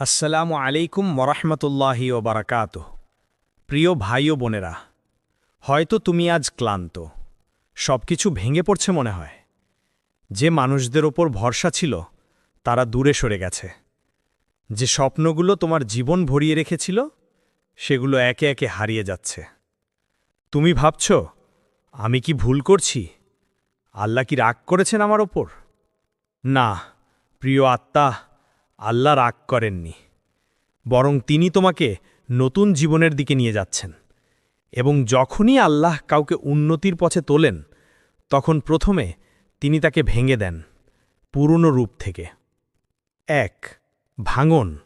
আসসালামু আলাইকুম মরহমতুল্লাহি ও বারাকাত প্রিয় ভাই ও বোনেরা, হয়তো তুমি আজ ক্লান্ত। সব কিছু ভেঙে পড়ছে মনে হয়। যে মানুষদের ওপর ভরসা ছিল, তারা দূরে সরে গেছে। যে স্বপ্নগুলো তোমার জীবন ভরিয়ে রেখেছিল, সেগুলো একে একে হারিয়ে যাচ্ছে। তুমি ভাবছ, আমি কি ভুল করছি? আল্লাহ কি রাগ করেছেন আমার ওপর? না, প্রিয় আত্মা আল্লাহ রাগ করেননি, বরং তিনি তোমাকে নতুন জীবনের দিকে নিয়ে যাচ্ছেন এবং যখনই আল্লাহ কাউকে উন্নতির পথে তোলেন, তখন প্রথমে তিনি তাকে ভেঙে দেন পুরনো রূপ থেকে। এক, ভাঙন,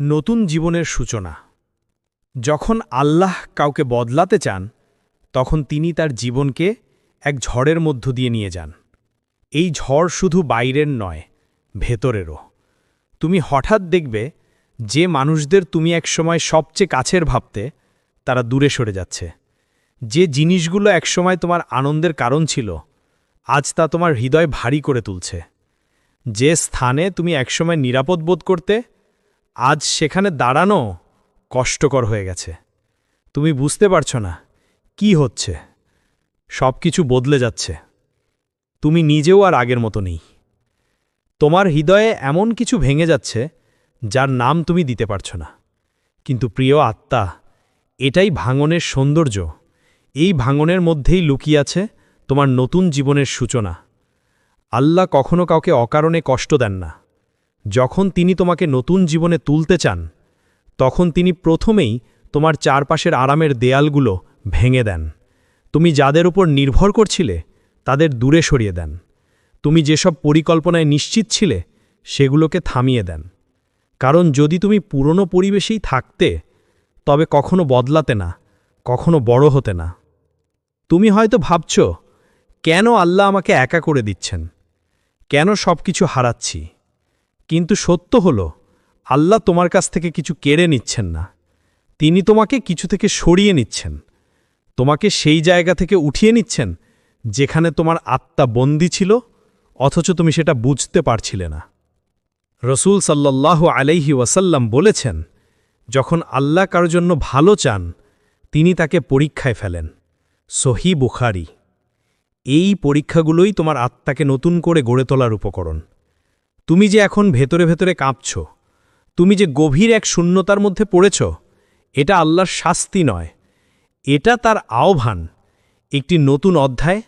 নতুন জীবনের সূচনা। যখন আল্লাহ কাউকে বদলাতে চান, তখন তিনি তার জীবনকে এক ঝড়ের মধ্য দিয়ে নিয়ে যান। এই ঝড় শুধু বাইরের নয়, ভেতরেরও। তুমি হঠাৎ দেখবে যে মানুষদের তুমি একসময় সবচেয়ে কাছের ভাবতে তারা দূরে সরে যাচ্ছে। যে জিনিসগুলো একসময় তোমার আনন্দের কারণ ছিল, আজ তা তোমার হৃদয় ভারী করে তুলছে। যে স্থানে তুমি একসময় নিরাপদ বোধ করতে, আজ সেখানে দাঁড়ানো কষ্টকর হয়ে গেছে। তুমি বুঝতে পারছ না কি হচ্ছে। সব কিছু বদলে যাচ্ছে। তুমি নিজেও আর আগের মতো নেই। তোমার হৃদয়ে এমন কিছু ভেঙে যাচ্ছে, যার নাম তুমি দিতে পারছ না। কিন্তু প্রিয় আত্মা, এটাই ভাঙনের সৌন্দর্য। এই ভাঙনের মধ্যেই লুকিয়ে আছে তোমার নতুন জীবনের সূচনা। আল্লাহ কখনো কাউকে অকারণে কষ্ট দেন না। যখন তিনি তোমাকে নতুন জীবনে তুলতে চান, তখন তিনি প্রথমেই তোমার চারপাশের আরামের দেয়ালগুলো ভেঙে দেন। তুমি যাদের উপর নির্ভর করছিলে, তাদের দূরে সরিয়ে দেন। তুমি যেসব পরিকল্পনায় নিশ্চিত ছিলে, সেগুলোকে থামিয়ে দেন। কারণ যদি তুমি পুরনো পরিবেশেই থাকতে, তবে কখনো বদলাতে না, কখনো বড় হতে না। তুমি হয়তো ভাবছ, কেন আল্লাহ আমাকে একা করে দিচ্ছেন? কেন সব কিছু হারাচ্ছি? কিন্তু সত্য হল, আল্লাহ তোমার কাছ থেকে কিছু কেড়ে নিচ্ছেন না। তিনি তোমাকে কিছু থেকে সরিয়ে নিচ্ছেন। তোমাকে সেই জায়গা থেকে উঠিয়ে নিচ্ছেন, যেখানে তোমার আত্মা বন্দী ছিল অথচ তুমি সেটা বুঝতে পারছিলে না। রসুল সাল্লাহ আলাইহি ওয়াসাল্লাম বলেছেন, যখন আল্লাহ কারও জন্য ভালো চান, তিনি তাকে পরীক্ষায় ফেলেন। সহি বুখারি। এই পরীক্ষাগুলোই তোমার আত্মাকে নতুন করে গড়ে তোলার উপকরণ। তুমি যে এখন ভেতরে ভেতরে কাঁপছ, তুমি যে গভীর এক শূন্যতার মধ্যে পড়েছ, এটা আল্লাহর শাস্তি নয়। এটা তার আহ্বান, একটি নতুন অধ্যায়,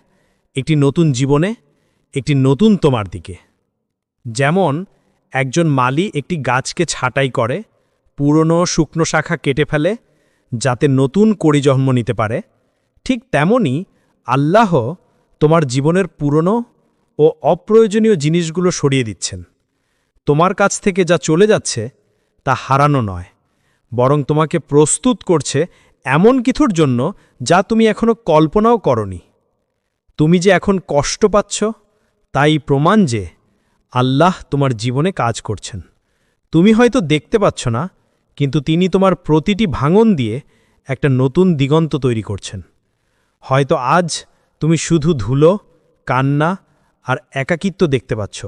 একটি নতুন জীবনে একটি নতুন তোমার দিকে। যেমন, একজন মালি একটি গাছকে ছাঁটাই করে, পুরনো শুকনো শাখা কেটে ফেলে, যাতে নতুন কড়ি জন্ম নিতে পারে। ঠিক তেমনি, আল্লাহ তোমার জীবনের পুরনো ও অপ্রয়োজনীয় জিনিসগুলো সরিয়ে দিচ্ছেন। তোমার কাছ থেকে যা চলে যাচ্ছে, তা হারানো নয়, বরং তোমাকে প্রস্তুত করছে এমন কিছুর জন্য যা তুমি এখনও কল্পনাও করনি। তুমি যে এখন কষ্ট পাচ্ছ তাই প্রমাণ যে আল্লাহ তোমার জীবনে কাজ করছেন। তুমি হয়তো দেখতে পাচ্ছ না, কিন্তু তিনি তোমার প্রতিটি ভাঙন দিয়ে একটা নতুন দিগন্ত তৈরি করছেন। হয়তো আজ তুমি শুধু ধুলো, কান্না আর একাকিত্ব দেখতে পাচ্ছ,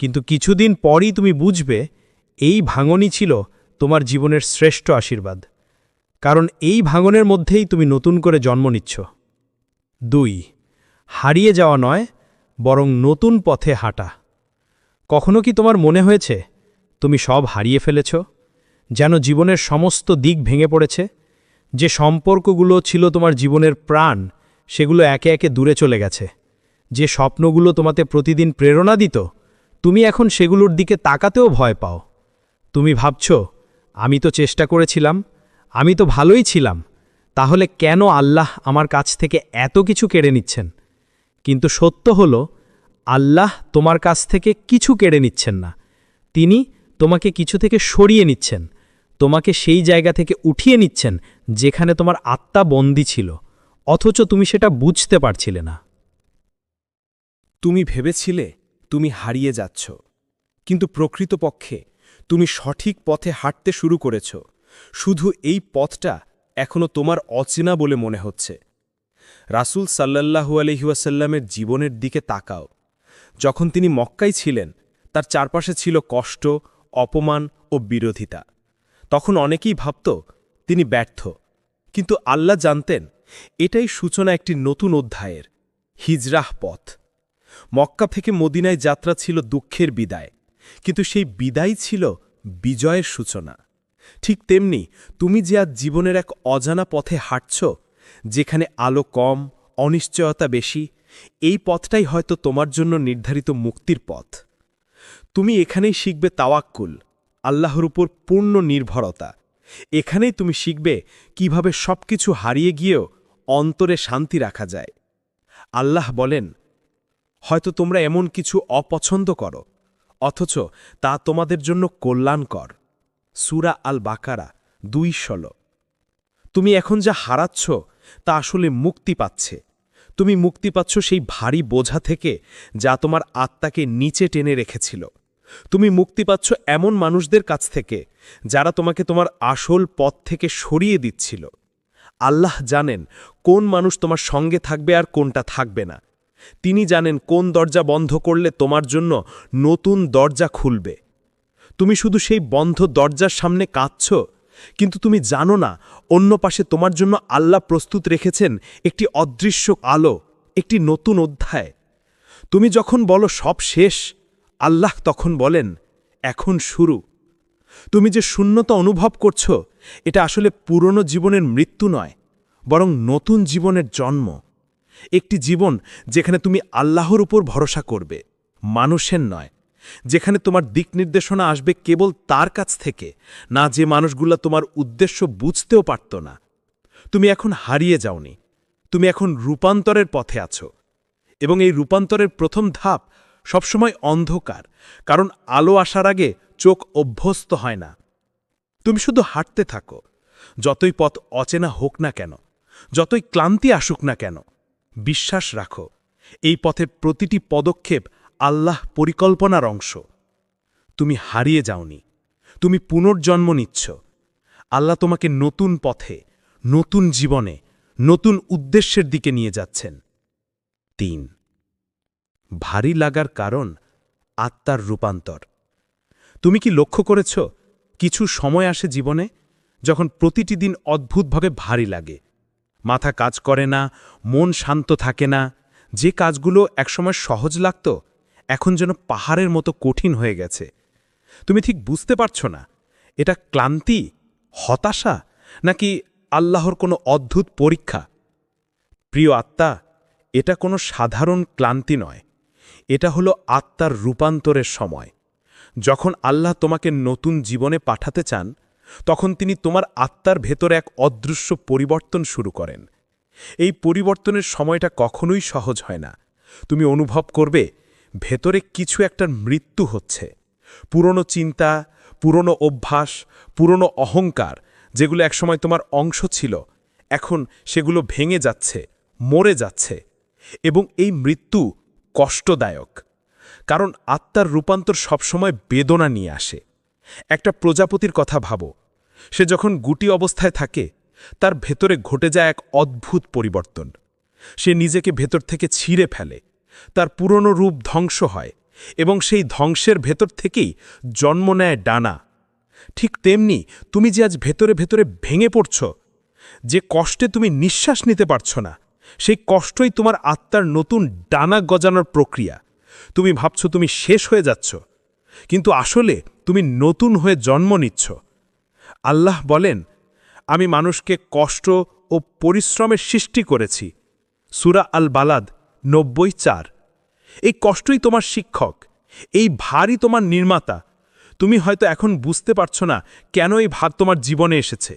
কিন্তু কিছুদিন পরই তুমি বুঝবে এই ভাঙনই ছিল তোমার জীবনের শ্রেষ্ঠ আশীর্বাদ, কারণ এই ভাঙনের মধ্যেই তুমি নতুন করে জন্ম নিচ্ছ। দুই, হারিয়ে যাওয়া নয় বরং নতুন পথে হাঁটা। কখনো কি তোমার মনে হয়েছে, তুমি সব হারিয়ে ফেলেছ, যেন জীবনের সমস্ত দিক ভেঙে পড়েছে, যে সম্পর্কগুলো ছিল তোমার জীবনের প্রাণ, সেগুলো একে একে দূরে চলে গেছে, যে স্বপ্নগুলো তোমাতে প্রতিদিন প্রেরণা দিত, তুমি এখন সেগুলোর দিকে তাকাতেও ভয় পাও। তুমি ভাবছ, আমি তো চেষ্টা করেছিলাম, আমি তো ভালোই ছিলাম, তাহলে কেন আল্লাহ আমার কাছ থেকে এত কিছু কেড়ে নিচ্ছেন? কিন্তু সত্য হল আল্লাহ তোমার কাছ থেকে কিছু কেড়ে নিচ্ছেন না। তিনি তোমাকে কিছু থেকে সরিয়ে নিচ্ছেন, তোমাকে সেই জায়গা থেকে উঠিয়ে নিচ্ছেন যেখানে তোমার আত্মা বন্দী ছিল, অথচ তুমি সেটা বুঝতে পারছিলে না। তুমি ভেবেছিলে তুমি হারিয়ে যাচ্ছ, কিন্তু প্রকৃতপক্ষে তুমি সঠিক পথে হাঁটতে শুরু করেছ, শুধু এই পথটা এখনও তোমার অচেনা বলে মনে হচ্ছে। রাসুল সাল্লাল্লাহু আলহিউসাল্লামের জীবনের দিকে তাকাও। যখন তিনি মক্কাই ছিলেন, তার চারপাশে ছিল কষ্ট, অপমান ও বিরোধিতা। তখন অনেকেই ভাবত, তিনি ব্যর্থ। কিন্তু আল্লাহ জানতেন, এটাই সূচনা একটি নতুন অধ্যায়ের, হিজরাহ পথ। মক্কা থেকে মদিনায় যাত্রা ছিল দুঃখের বিদায়, কিন্তু সেই বিদায় ছিল বিজয়ের সূচনা। ঠিক তেমনি, তুমি যে আজ জীবনের এক অজানা পথে হাঁটছ, যেখানে আলো কম, অনিশ্চয়তা বেশি এই পথটাই হয়তো তোমার জন্য নির্ধারিত মুক্তির পথ। তুমি এখানেই শিখবে তাওয়াক্কুল, আল্লাহর উপর পূর্ণ নির্ভরতা। এখানেই তুমি শিখবে কীভাবে সবকিছু হারিয়ে গিয়েও অন্তরে শান্তি রাখা যায়। আল্লাহ বলেন, হয়তো তোমরা এমন কিছু অপছন্দ করো, অথচ তা তোমাদের জন্য কল্যাণকর। সুরা আল বাকারা দুই ষোল। তুমি এখন যা হারাচ্ছ, তা আসলে মুক্তি পাচ্ছে। তুমি মুক্তি পাচ্ছ সেই ভারী বোঝা থেকে যা তোমার আত্মাকে নিচে টেনে রেখেছিল। তুমি মুক্তি পাচ্ছ এমন মানুষদের কাছ থেকে যারা তোমাকে তোমার আসল পথ থেকে সরিয়ে দিচ্ছিল। আল্লাহ জানেন কোন মানুষ তোমার সঙ্গে থাকবে আর কোনটা থাকবে না। তিনি জানেন কোন দরজা বন্ধ করলে তোমার জন্য নতুন দরজা খুলবে। তুমি শুধু সেই বন্ধ দরজার সামনে কাঁদছ? কিন্তু তুমি জানো না, অন্য পাশে তোমার জন্য আল্লাহ প্রস্তুত রেখেছেন একটি অদৃশ্য আলো, একটি নতুন অধ্যায়। তুমি যখন বলো সব শেষ, আল্লাহ তখন বলেন, এখন শুরু। তুমি যে শূন্যতা অনুভব করছ, এটা আসলে পুরনো জীবনের মৃত্যু নয়, বরং নতুন জীবনের জন্ম। একটি জীবন যেখানে তুমি আল্লাহর উপর ভরসা করবে, মানুষের নয় যেখানে তোমার দিক নির্দেশনা আসবে কেবল তার কাছ থেকে, না যে মানুষগুলো তোমার উদ্দেশ্য বুঝতেও পারত না। তুমি এখন হারিয়ে যাওনি। তুমি এখন রূপান্তরের পথে আছো। এবং এই রূপান্তরের প্রথম ধাপ সবসময় অন্ধকার, কারণ আলো আসার আগে চোখ অভ্যস্ত হয় না। তুমি শুধু হাঁটতে থাকো। যতই পথ অচেনা হোক না কেন, যতই ক্লান্তি আসুক না কেন, বিশ্বাস রাখো, এই পথের প্রতিটি পদক্ষেপ আল্লাহ পরিকল্পনার অংশ। তুমি হারিয়ে যাওনি। তুমি পুনর্জন্ম নিচ্ছ। আল্লাহ তোমাকে নতুন পথে, নতুন জীবনে, নতুন উদ্দেশ্যের দিকে নিয়ে যাচ্ছেন। তিন, ভারী লাগার কারণ আত্মার রূপান্তর। তুমি কি লক্ষ্য করেছ, কিছু সময় আসে জীবনে, যখন প্রতিটি দিন অদ্ভুতভাবে ভারী লাগে। মাথা কাজ করে না, মন শান্ত থাকে না, যে কাজগুলো একসময় সহজ লাগত এখন যেন পাহাড়ের মতো কঠিন হয়ে গেছে। তুমি ঠিক বুঝতে পারছ না, এটা ক্লান্তি, হতাশা, নাকি আল্লাহর কোনো অদ্ভুত পরীক্ষা? প্রিয় আত্মা, এটা কোনো সাধারণ ক্লান্তি নয়, এটা হলো আত্মার রূপান্তরের সময়। যখন আল্লাহ তোমাকে নতুন জীবনে পাঠাতে চান, তখন তিনি তোমার আত্মার ভেতরে এক অদৃশ্য পরিবর্তন শুরু করেন। এই পরিবর্তনের সময়টা কখনোই সহজ হয় না। তুমি অনুভব করবে ভেতরে কিছু একটা মৃত্যু হচ্ছে। পুরনো চিন্তা, পুরনো অভ্যাস, পুরনো অহংকার, যেগুলো একসময় তোমার অংশ ছিল, এখন সেগুলো ভেঙে যাচ্ছে, মরে যাচ্ছে। এবং এই মৃত্যু কষ্টদায়ক, কারণ আত্মার রূপান্তর সবসময় বেদনা নিয়ে আসে। একটা প্রজাপতির কথা ভাবো, সে যখন গুটি অবস্থায় থাকে, তার ভেতরে ঘটে যায় এক অদ্ভুত পরিবর্তন। সে নিজেকে ভেতর থেকে ছিঁড়ে ফেলে তার পুরনো রূপ ধ্বংস হয় এবং সেই ধ্বংসের ভেতর থেকেই জন্ম নেয় ডানা। ঠিক তেমনি তুমি যে আজ ভেতরে ভেতরে ভেঙে পড়ছ, যে কষ্টে তুমি নিঃশ্বাস নিতে পারছ না, সেই কষ্টই তোমার আত্মার নতুন ডানা গজানোর প্রক্রিয়া। তুমি ভাবছ তুমি শেষ হয়ে যাচ্ছ, কিন্তু আসলে তুমি নতুন হয়ে জন্ম নিচ্ছ। আল্লাহ বলেন, আমি মানুষকে কষ্ট ও পরিশ্রমের সৃষ্টি করেছি। সুরা আল বালাদ নব্বই চার। এই কষ্টই তোমার শিক্ষক, এই ভারই তোমার নির্মাতা। তুমি হয়তো এখন বুঝতে পারছ না কেন এই ভার তোমার জীবনে এসেছে।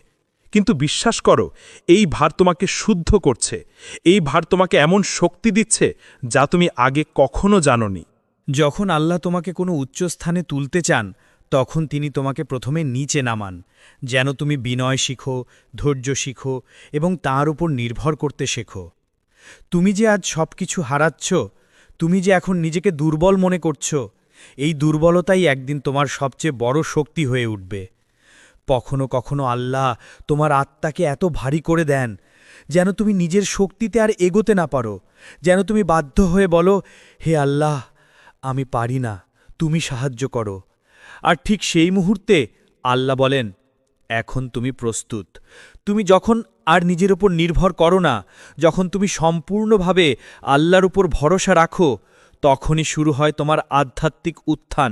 কিন্তু বিশ্বাস করো, এই ভার তোমাকে শুদ্ধ করছে, এই ভার তোমাকে এমন শক্তি দিচ্ছে যা তুমি আগে কখনো জানোনি। যখন আল্লাহ তোমাকে কোনো উচ্চস্থানে তুলতে চান, তখন তিনি তোমাকে প্রথমে নিচে নামান, যেন তুমি বিনয় শিখো, ধৈর্য শিখো এবং তার উপর নির্ভর করতে শেখো। তুমি যে আজ সব কিছু হারাচ্ছ, তুমি যে এখন নিজেকে দুর্বল মনে করছ, এই দুর্বলতাই একদিন তোমার সবচেয়ে বড় শক্তি হয়ে উঠবে। কখনো কখনো আল্লাহ তোমার আত্মাকে এত ভারী করে দেন, যেন তুমি নিজের শক্তিতে আর এগোতে না পারো, যেন তুমি বাধ্য হয়ে বলো, হে আল্লাহ, আমি পারি না, তুমি সাহায্য করো। আর ঠিক সেই মুহূর্তে আল্লাহ বলেন, এখন তুমি প্রস্তুত। তুমি যখন আর নিজের উপর নির্ভর করো না। যখন তুমি সম্পূর্ণভাবে আল্লাহর উপর ভরসা রাখো, তখনই শুরু হয় তোমার আধ্যাত্মিক উত্থান।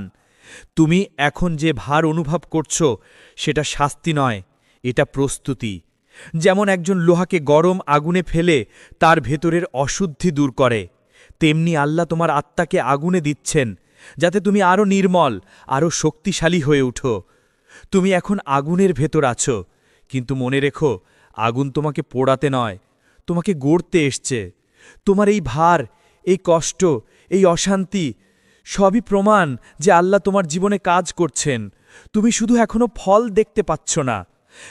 তুমি এখন যে ভার অনুভব করছ, সেটা শাস্তি নয়, এটা প্রস্তুতি। যেমন একজন লোহাকে গরম আগুনে ফেলে তার ভেতরের অশুদ্ধি দূর করে, তেমনি আল্লাহ তোমার আত্মাকে আগুনে দিচ্ছেন, যাতে তুমি আরও নির্মল আরও শক্তিশালী হয়ে উঠো। তুমি এখন আগুনের ভেতর আছো, কিন্তু মনে রেখো আগুন তোমাকে পোড়াতে নয়, তোমাকে গড়তে এসছে। তোমার এই ভার, এই কষ্ট, এই অশান্তি সবই প্রমাণ যে আল্লাহ তোমার জীবনে কাজ করছেন। তুমি শুধু এখনও ফল দেখতে পাচ্ছ না।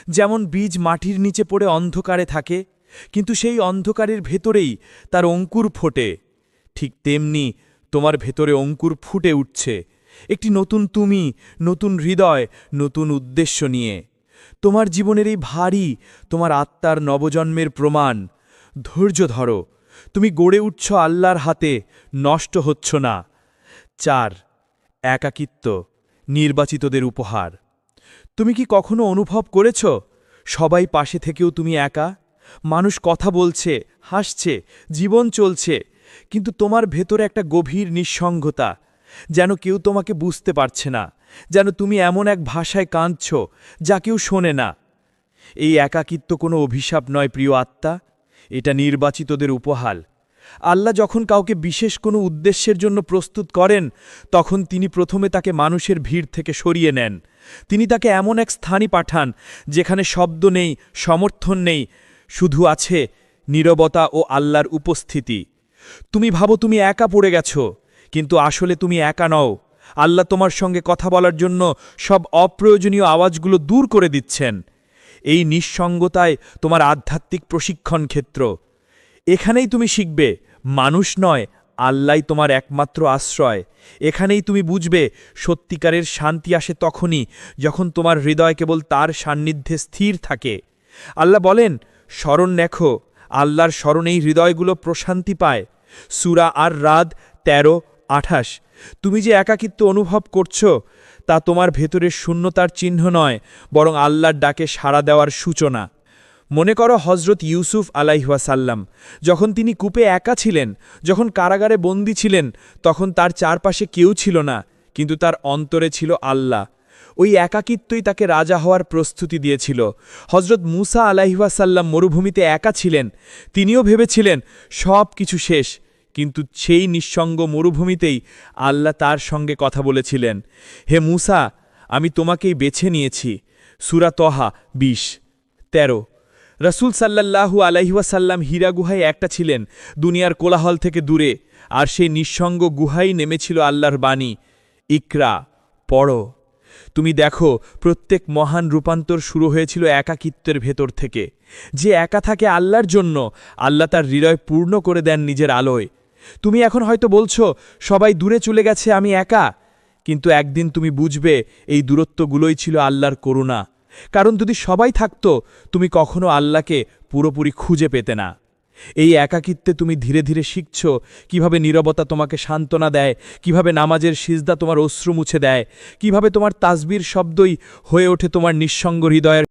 যেমন বীজ মাটির নিচে পড়ে অন্ধকারে থাকে, কিন্তু সেই অন্ধকারের ভেতরেই তার অঙ্কুর ফোটে। ঠিক তেমনি তোমার ভেতরে অঙ্কুর ফুটে উঠছে। একটি নতুন তুমি, নতুন হৃদয়, নতুন উদ্দেশ্য নিয়ে। তোমার জীবনের এই ভারী, তোমার আত্মার নবজন্মের প্রমাণ। ধৈর্য ধরো, তুমি গড়ে উঠছ আল্লাহর হাতে, নষ্ট হচ্ছ না। চার, একাকিত্ব, নির্বাচিতদের উপহার। তুমি কি কখনো অনুভব করেছ, সবাই পাশে থেকেও তুমি একা? মানুষ কথা বলছে, হাসছে, জীবন চলছে, কিন্তু তোমার ভেতরে একটা গভীর নিঃসঙ্গতা, যেন কেউ তোমাকে বুঝতে পারছে না। যেন তুমি এমন এক ভাষায় কাঁদছ যা কেউ শোনে না। এই একাকিত্ব কোনো অভিশাপ নয়, প্রিয় আত্মা। এটা নির্বাচিতদের উপহার আল্লাহ যখন কাউকে বিশেষ কোনো উদ্দেশ্যের জন্য প্রস্তুত করেন, তখন তিনি প্রথমে তাকে মানুষের ভিড় থেকে সরিয়ে নেন। তিনি তাকে এমন এক স্থানই পাঠান, যেখানে শব্দ নেই, সমর্থন নেই, শুধু আছে নীরবতা ও আল্লাহর উপস্থিতি। তুমি ভাবো তুমি একা পড়ে গেছো, কিন্তু আসলে তুমি একা নও। আল্লাহ তোমার সঙ্গে কথা বলার জন্য সব অপ্রয়োজনীয় আওয়াজগুলো দূর করে দিচ্ছেন। এই নিঃসঙ্গতায় তোমার আধ্যাত্মিক প্রশিক্ষণ ক্ষেত্র। এখানেই তুমি শিখবে, মানুষ নয় আল্লাহ তোমার একমাত্র আশ্রয়। এখানেই তুমি বুঝবে, সত্যিকারের শান্তি আসে তখনই যখন তোমার হৃদয় কেবল তার সান্নিধ্যে স্থির থাকে। আল্লাহ বলেন, স্মরণ লেখো আল্লাহর স্মরণেই হৃদয়গুলো প্রশান্তি পায়। সুরা আর রাদ তেরো, আঠাশ। তুমি যে একাকিত্ব অনুভব করছ, তা তোমার ভেতরের শূন্যতার চিহ্ন নয়, বরং আল্লাহর ডাকে সাড়া দেওয়ার সূচনা। মনে করো হজরত ইউসুফ আলাইহাসাল্লাম যখন তিনি কূপে একা ছিলেন, যখন কারাগারে বন্দী ছিলেন, তখন তার চারপাশে কেউ ছিল না, কিন্তু তার অন্তরে ছিল আল্লাহ। ওই একাকিত্বই তাকে রাজা হওয়ার প্রস্তুতি দিয়েছিল। হজরত মুসা আলাইহাসাল্লাম মরুভূমিতে একা ছিলেন, তিনিও ভেবেছিলেন সব কিছু শেষ। কিন্তু সেই নিঃসঙ্গ মরুভূমিতেই আল্লাহ তার সঙ্গে কথা বলেছিলেন, হে মুসা, আমি তোমাকেই বেছে নিয়েছি। সুরা তহা বিশ, তেরো। রসুল সাল্লাল্লাহু আলাইহাসাল্লাম হীরা গুহায় একটা ছিলেন, দুনিয়ার কোলাহল থেকে দূরে, আর সেই নিঃসঙ্গ গুহাই নেমেছিল আল্লাহর বাণী, ইকরা, পড়ো। তুমি দেখো, প্রত্যেক মহান রূপান্তর শুরু হয়েছিল একাকিত্বের ভেতর থেকে। যে একা থাকে আল্লাহর জন্য, আল্লাহ তার হৃদয় পূর্ণ করে দেন নিজের আলোয়। তুমি এখন হয়তো বলছো, সবাই দূরে চলে গেছে, আমি একা। কিন্তু একদিন তুমি বুঝবে, এই দূরত্বগুলোই ছিল আল্লাহর করুণা। কারণ যদি সবাই থাকত, তুমি কখনো আল্লাহকে পুরোপুরি খুঁজে পেতে না। এই একাকিত্বে তুমি ধীরে ধীরে শিখছ, কীভাবে নীরবতা তোমাকে সান্ত্বনা দেয়, কীভাবে নামাজের সিজদা তোমার অশ্রু মুছে দেয়, কীভাবে তোমার তাসবির শব্দই হয়ে ওঠে তোমার নিঃসঙ্গ হৃদয়ের